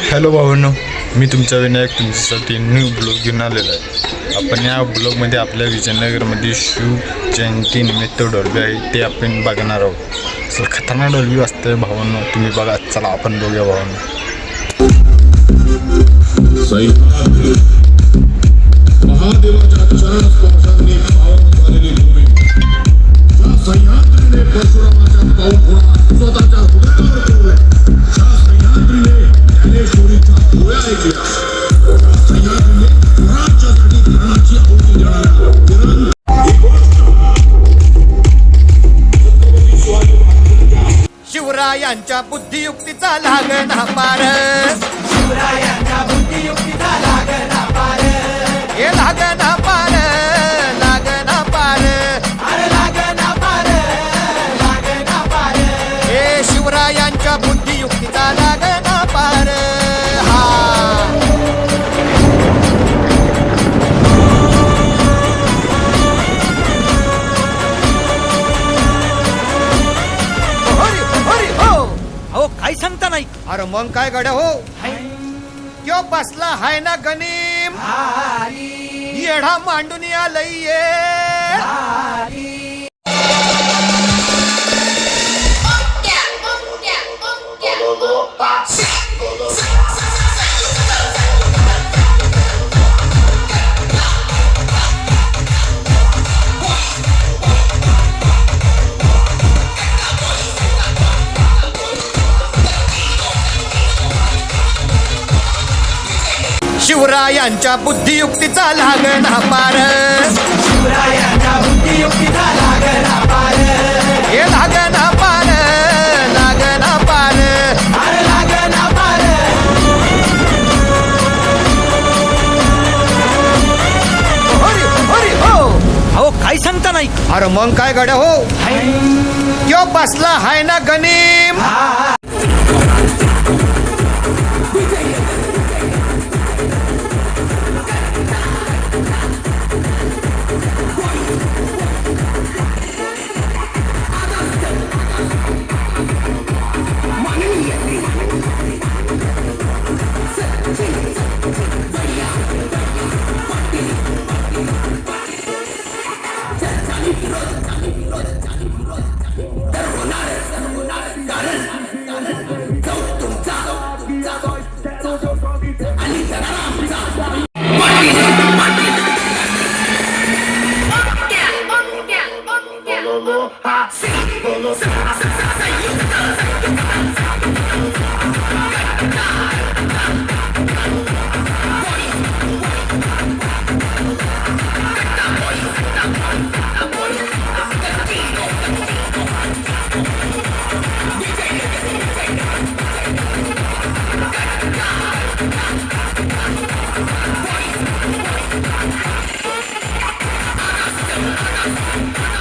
Hello भावांनो मी तुमच्या विनायक तुमच्यासाठी न्यू ब्लॉग घेऊन आलेलो आहे. आपण या ब्लॉगमध्ये आपल्या विजयनगरमध्ये शिव जयंती निमित्त आहे ते आपण बघणार आहोत. सर खतरनाक डॉल्बी असते भावांनो तुम्ही बघा चला आपण बघूया भावांनो. शिवरायांच्या बुद्धियुक्तीचा लागना पार हे मग काय गड्या हो? क्यो बसला हाय ना गनीम. येढा मांडून आलय ये. शिवरायांच्या बुद्धियुक्तीचा लागना पार. हे लागना पार लागना पार. हरी हरी हो. अहो काय सांगता नाही. अरे मग काय गड्या हो? क्यो बसला हाय ना bololô, ha, sim, bololô,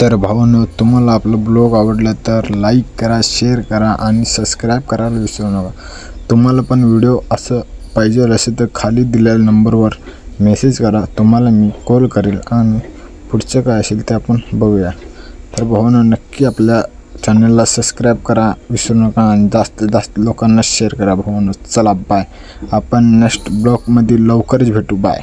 तर भावांनो तुम्हाला आपलं ब्लॉग आवडला तर लाईक करा शेअर करा आणि सबस्क्राईब करायला विसरू नका. तुम्हाला पण व्हिडिओ असं पाहिजे असेल तर खाली दिलेल्या नंबरवर मेसेज करा. तुम्हाला मी कॉल करेल आणि पुढचं काय असेल ते आपण बघूया. तर भावांनो नक्की आपल्या चॅनलला सबस्क्राईब करा विसरू नका आणि जास्तीत जास्त लोकांना शेअर करा भावानं. चला बाय आपण नेक्स्ट ब्लॉगमध्ये लवकरच भेटू. बाय